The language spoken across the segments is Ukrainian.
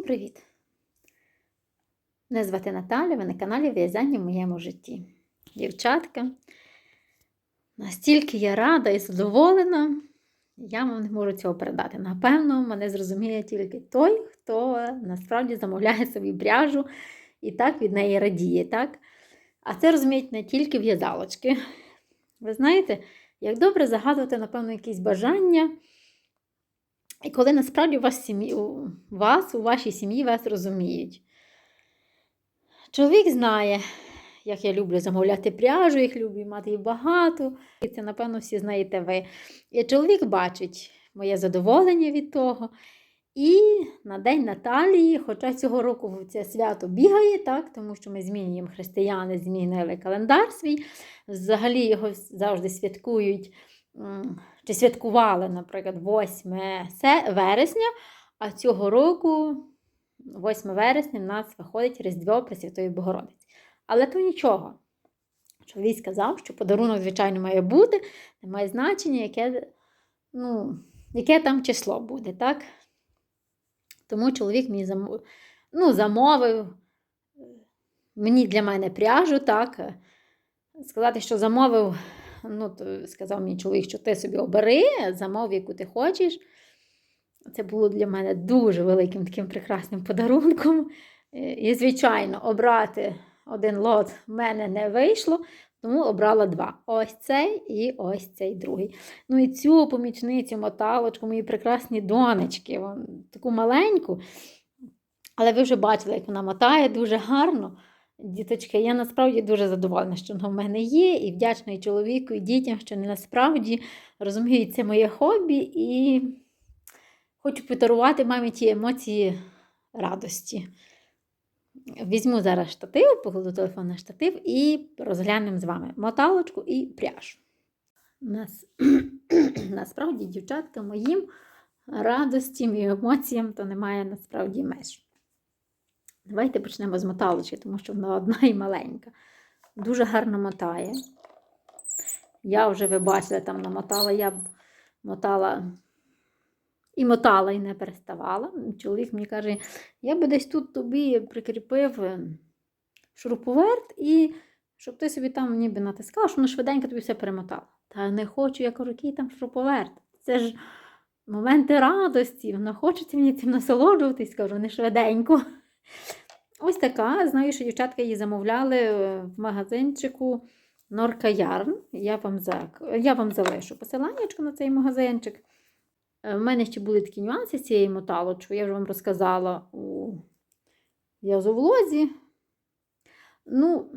Усім привіт! Мене звати Наталя, ви на каналі В'язання в моєму житті. Дівчатка, настільки я рада і задоволена, я вам не можу цього передати. Напевно, мене зрозуміє тільки той, хто насправді замовляє собі пряжу і так від неї радіє. так? А це розуміють не тільки в'язалочки. Ви знаєте, як добре загадувати, напевно, якісь бажання. І коли насправді у вас, сім'ї, у вас, у вашій сім'ї вас розуміють. Чоловік знає, як я люблю замовляти пряжу, як люблю мати її багато. І це, напевно, всі знаєте ви. І чоловік бачить моє задоволення від того. І на День Наталії, хоча цього року це свято бігає, так, тому що ми змінюємо християни, змінили календар свій. Взагалі його завжди святкують чи святкували, наприклад, 8 вересня, а цього року, 8 вересня, в нас виходить Різдво Пресвятої Богородиці. Але то нічого. Чоловік сказав, що подарунок, звичайно, має бути, не має значення, яке ну, яке там число буде. так? Тому чоловік мені замовив, ну, замовив мені для мене пряжу, так. Сказати, що замовив ну, то сказав мій чоловік, що ти собі обери, замов, яку ти хочеш. Це було для мене дуже великим таким прекрасним подарунком. І, звичайно, обрати один лот в мене не вийшло, тому обрала два. Ось цей і ось цей другий. Ну і цю помічницю, моталочку, мої прекрасні донечки, таку маленьку. Але ви вже бачили, як вона мотає дуже гарно. Діточки, я насправді дуже задоволена, що вона в мене є, і вдячна і чоловіку, і дітям, що насправді розуміють це моє хобі, і хочу подарувати мамі ті емоції радості. Візьму зараз штатив, покладу телефон на штатив і розглянемо з вами моталочку і пряжу. Нас, насправді, дівчатка, моїм радостям і емоціям то немає насправді меж. Давайте почнемо з моталочки, тому що вона одна і маленька. Дуже гарно мотає. Я вже, ви бачили, там намотала, я б мотала і мотала, і не переставала. Чоловік мені каже, я би десь тут тобі прикріпив е, шуруповерт, і щоб ти собі там ніби натискала, що воно швиденько тобі все перемотала. Та не хочу, я кажу, який там шуруповерт. Це ж моменти радості, воно хочеться мені цим насолоджуватись, кажу, не швиденько. Ось така, знаю, що дівчатка її замовляли е, в магазинчику Норка Ярн. Я вам за... я вам залишу посилання на цей магазинчик. У е, мене ще були такі нюанси з цією моталочкою, я вже вам розказала у в'язовлозі. Ну,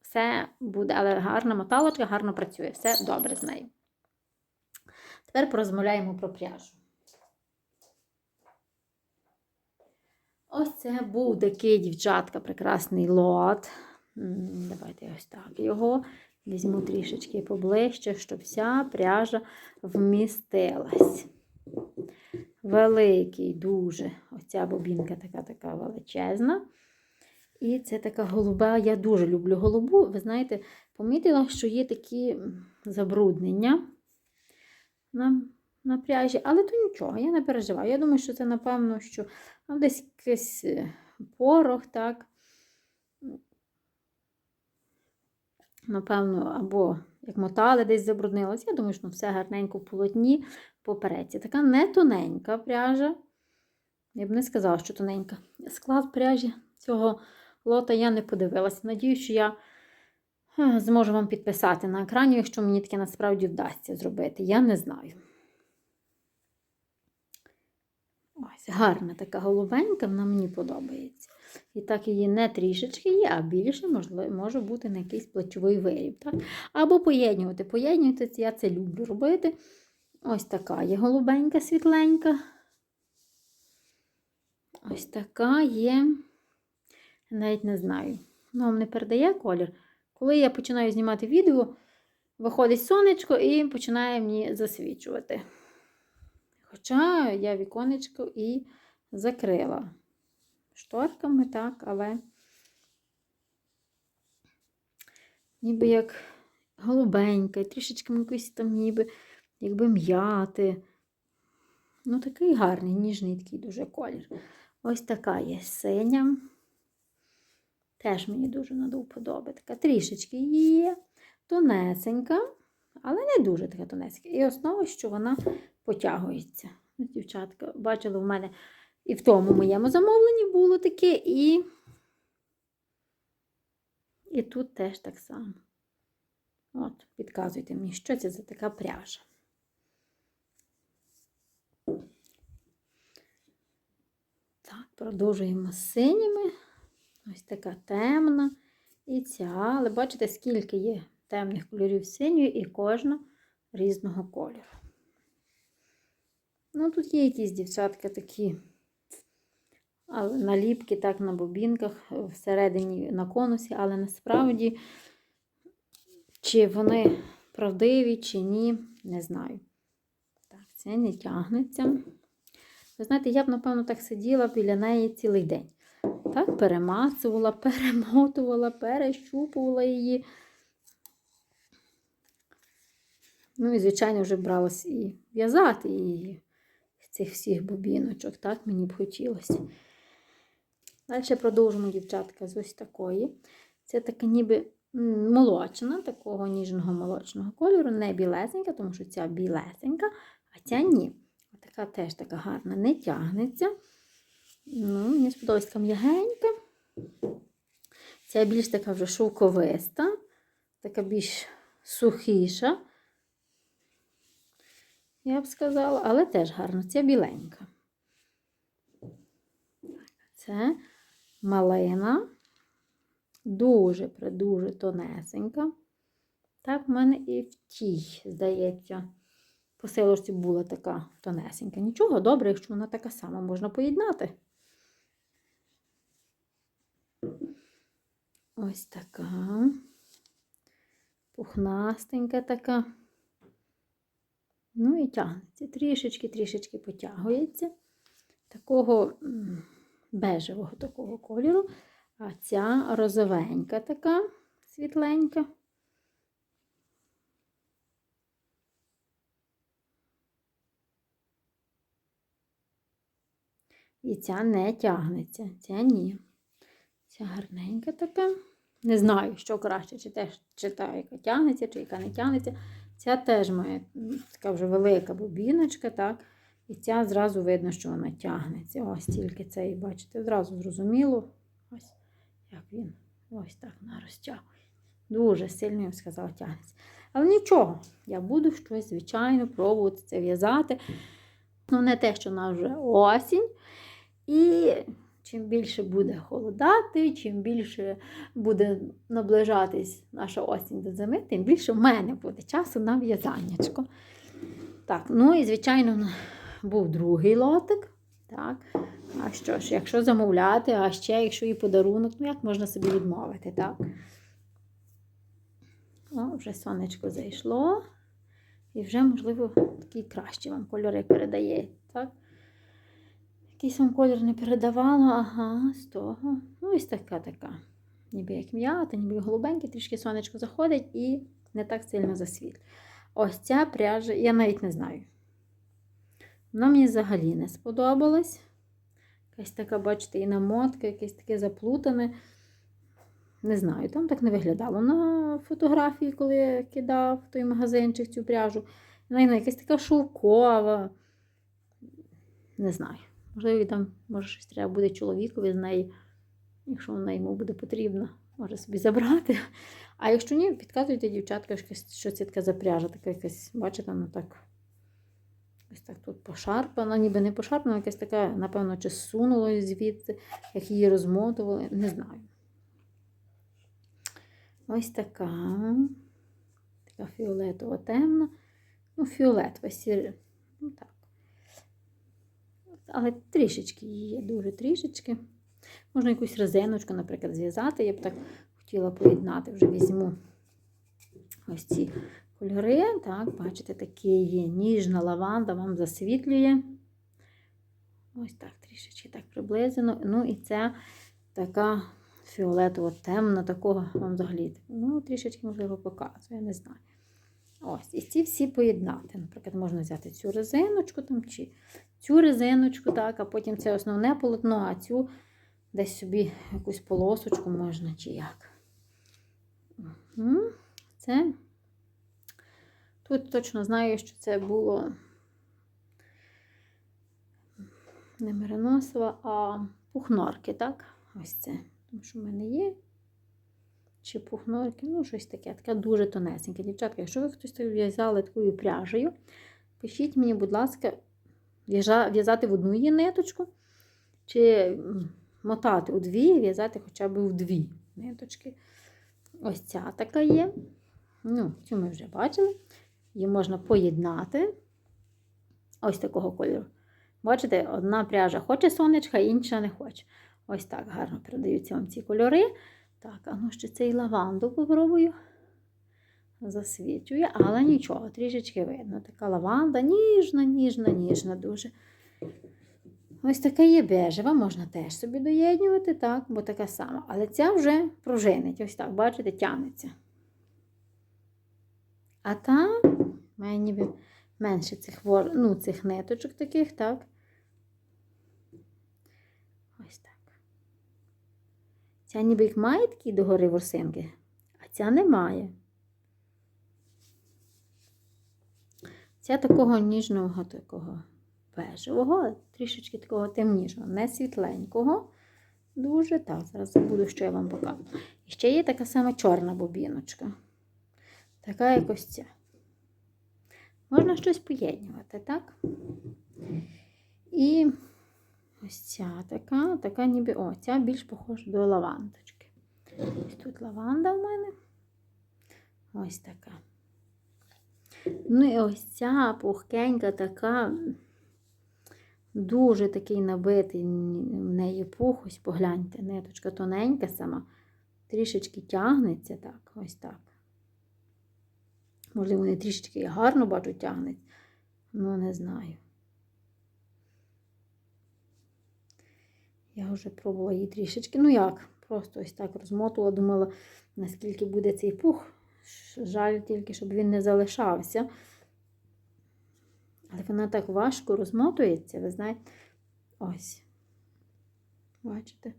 все буде, але гарна моталочка, гарно працює, все добре з нею. Тепер порозмовляємо про пряжу. Ось це був такий, дівчатка, прекрасний лот. Давайте ось так його візьму трішечки поближче, щоб вся пряжа вмістилась. Великий, дуже. Оця бобінка така така величезна. І це така голуба. Я дуже люблю голубу. Ви знаєте, помітила, що є такі забруднення на пряжі, але то нічого, я не переживаю. Я думаю, що це, напевно, що ну, десь якийсь е, порох, так. Напевно, або як мотали десь забруднилось. Я думаю, що все гарненько в полотні. попереці. Така не тоненька пряжа. Я б не сказала, що тоненька. Склад пряжі цього лота я не подивилася. Надію, що я е, зможу вам підписати на екрані, якщо мені таке насправді вдасться зробити. Я не знаю. Ось, гарна така голубенька, вона мені подобається. І так її не трішечки є, а більше можливо, може бути на якийсь плечовий виріб. Так? Або поєднювати. Поєднювати, я це люблю робити. Ось така є голубенька, світленька. Ось така є. Навіть не знаю. Ну, вам не передає колір. Коли я починаю знімати відео, виходить сонечко і починає мені засвічувати. Хоча я віконечко і закрила шторками, так, але ніби як голубенька, і трішечки якийсь там ніби якби м'яти. Ну, такий гарний, ніжний такий дуже колір. Ось така є синя. Теж мені дуже надо вподоби. Така трішечки є, тонесенька, але не дуже така тонесенька. І основа, що вона потягується. Дівчатка, бачили, в мене і в тому моєму замовленні було таке, і, і тут теж так само. От, підказуйте мені, що це за така пряжа. Так, продовжуємо з синіми. Ось така темна і ця. Але бачите, скільки є темних кольорів синьої і кожна різного кольору. Ну, тут є якісь дівчатка такі наліпки так на бобінках всередині на конусі, але насправді, чи вони правдиві, чи ні, не знаю. Так, це не тягнеться. Ви знаєте, я б, напевно, так сиділа біля неї цілий день. Так, перемацувала, перемотувала, перещупувала її. Ну і, звичайно, вже бралась і в'язати її цих всіх бобіночок. Так, мені б хотілося. Далі продовжимо, дівчатка, з ось такої. Це така ніби молочна, такого ніжного молочного кольору, не білесенька, тому що ця білесенька, а ця ні. Така теж така гарна, не тягнеться. Ну, Мені сподобається м'ягенька. Ця більш така вже шовковиста, така більш сухіша, я б сказала, але теж гарна, ця біленька. Це малина, дуже придуже тонесенька. Так, в мене і в тій, здається, посилочці була така тонесенька. Нічого добре, якщо вона така сама, можна поєднати. Ось така. Пухнастенька така. Ну і тягнеться. Трішечки-трішечки потягується. Такого бежевого такого кольору, а ця розовенька така світленька. І ця не тягнеться, ця ні. Ця гарненька така. Не знаю, що краще, чи теж чи та, яка тягнеться, чи яка не тягнеться. Ця теж має така вже велика бобіночка, так. І ця зразу видно, що вона тягнеться. Ось тільки це, і бачите, зразу зрозуміло. Ось як він ось так вона розтягує. Дуже сильно, я б сказала, тягнеться. Але нічого, я буду щось, звичайно, пробувати це в'язати. Ну, не те, що вона вже осінь. І чим більше буде холодати, чим більше буде наближатись наша осінь до зими, тим більше в мене буде часу на в'язаннячко. Так, ну і, звичайно, був другий лотик. Так. А що ж, якщо замовляти, а ще, якщо і подарунок, ну як можна собі відмовити, так? О, вже сонечко зайшло. І вже, можливо, такі кращі вам кольори передає. так? Якийсь вам колір не передавало, ага, з того. Ну, ось така така. Ніби як м'ята, ніби голубеньке, трішки сонечко заходить і не так сильно засвіт. Ось ця пряжа, я навіть не знаю. Вона мені взагалі не сподобалась. Якась така, бачите, і намотка, якесь таке заплутане. Не знаю, там так не виглядало на фотографії, коли я кидав той магазинчик цю пряжу. Вона якась така шовкова. Не знаю. Можливо, там, може, щось треба буде чоловікові з неї, якщо вона йому буде потрібна, може собі забрати. А якщо ні, підказуйте дівчатка, що це така запряжа, така якась, бачите, вона так. Ось так тут пошарпана, ніби не пошарпана, якась така, напевно, чи зсунула звідси, як її розмотували, не знаю. Ось така. Така фіолетова темна. Ну, фіолетова, сір... ну так. Але трішечки її дуже трішечки. Можна якусь резиночку, наприклад, зв'язати. Я б так хотіла поєднати, вже візьму ось ці кольори. Так, бачите, такі є ніжна лаванда, вам засвітлює. Ось так, трішечки так приблизно. Ну і це така фіолетово темна, такого вам взагалі. Ну, трішечки, можливо, показую, я не знаю. Ось, і ці всі поєднати. Наприклад, можна взяти цю резиночку там, чи цю резиночку, так, а потім це основне полотно, а цю десь собі якусь полосочку можна чи як. Це тут точно знаю, що це було не мериносова, а пухнорки, так? Ось це. Тому що в мене є. Чи пухнорки, ну, щось таке, таке дуже тонесеньке. Дівчатка, якщо ви хтось в'язали такою пряжею, пишіть мені, будь ласка, в'язати в одну її ниточку, чи мотати у дві, і в'язати хоча б в дві ниточки. Ось ця така є. Ну, цю ми вже бачили. Її можна поєднати. Ось такого кольору. Бачите, одна пряжа хоче сонечка, інша не хоче. Ось так гарно передаються вам ці кольори. Так, а ну ще цей лаванду попробую. Засвічує, але нічого, трішечки видно. Така лаванда ніжна, ніжна, ніжна дуже. Ось така є бежева, можна теж собі доєднювати, так, бо така сама. Але ця вже пружинить. Ось так, бачите, тягнеться. А та має ніби менше цих, вор... ну, цих ниточок таких, так. Ось так. Ця ніби їх має такі догори ворсинки, а ця не має. Ця такого ніжного, такого бежевого, трішечки такого темнішого, не світленького. Дуже так, зараз забуду, що я вам покажу. І ще є така сама чорна бобіночка. Така якось ця. Можна щось поєднувати, так? І ось ця така, така ніби, о, ця більш похожа до лавандочки. Ось тут лаванда в мене. Ось така. Ну і ось ця пухкенька така, дуже такий набитий в неї пух, ось погляньте, ниточка тоненька сама, трішечки тягнеться так, ось так. Можливо, вони трішечки гарно бачу тягнеться, ну не знаю. Я вже пробувала її трішечки. Ну як, просто ось так розмотувала, думала, наскільки буде цей пух. Жаль тільки, щоб він не залишався. Але вона так важко розмотується, ви знаєте. Ось. Бачите?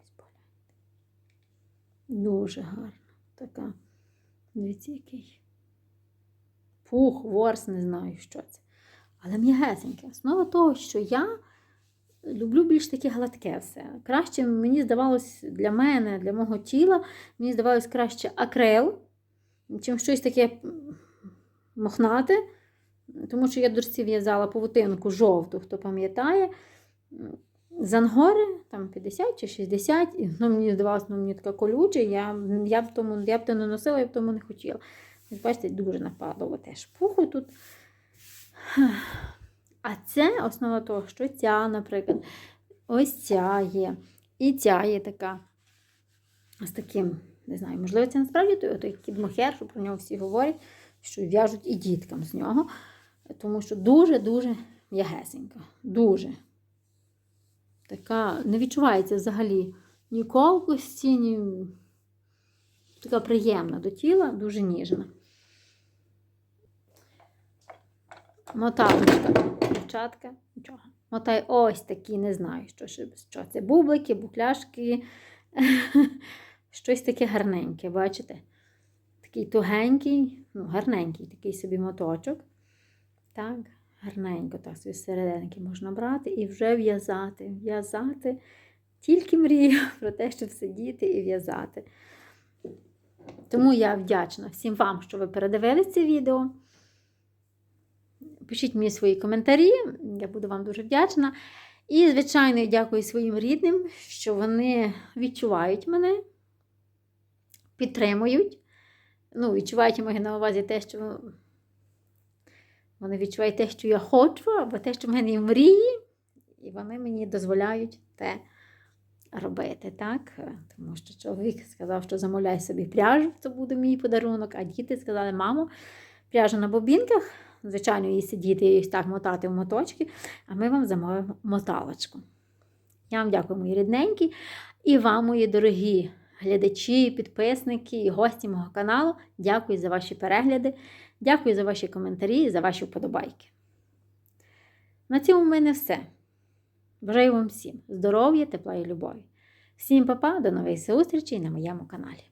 Ось погляньте. Дуже гарно. Така. Дивіться, який. Пух, ворс, не знаю, що це. Але м'ягесеньке. Основа того, що я люблю більш таке гладке все. Краще, мені здавалось, для мене, для мого тіла, мені здавалось краще акрил, чим щось таке мохнате. Тому що я дурці в'язала павутинку жовту, хто пам'ятає. З ангори, там 50 чи 60, і воно мені здавалося, воно мені таке колюче, я, я, б тому, я б то не носила, я б тому не хотіла. Бачите, дуже нападало теж пуху тут. А це основа того, що ця, наприклад, ось ця є. І ця є така з таким, не знаю, можливо, це насправді той, той кідмохер, що про нього всі говорять, що в'яжуть і діткам з нього. Тому що дуже-дуже м'ягесенька. Дуже. Така не відчувається взагалі ні колкості, ні. Така приємна до тіла, дуже ніжна. Моталочка, дівчатка, нічого. Мотай ось такі, не знаю, що, що це. Бублики, букляшки, щось таке гарненьке, бачите? Такий тугенький, ну, гарненький такий собі моточок. Так, гарненько так собі серединки можна брати і вже в'язати. В'язати. Тільки мрію про те, щоб сидіти і в'язати. Тому я вдячна всім вам, що ви передивились це відео. Пишіть мені свої коментарі, я буду вам дуже вдячна. І, звичайно, дякую своїм рідним, що вони відчувають мене, підтримують. Ну, відчувають маю на увазі те, що вони відчувають те, що я хочу, або те, що в мене є мрії, і вони мені дозволяють те робити. так? Тому що чоловік сказав, що замовляй собі пряжу, це буде мій подарунок, а діти сказали, мамо, пряжа на бобінках. Звичайно, її сидіти і так мотати в моточки, а ми вам замовимо моталочку. Я вам дякую, мої рідненькі, і вам, мої дорогі глядачі, підписники і гості мого каналу. Дякую за ваші перегляди, дякую за ваші коментарі і за ваші вподобайки. На цьому в мене все. Бажаю вам всім здоров'я, тепла і любові. Всім па-па, до нових зустрічей на моєму каналі.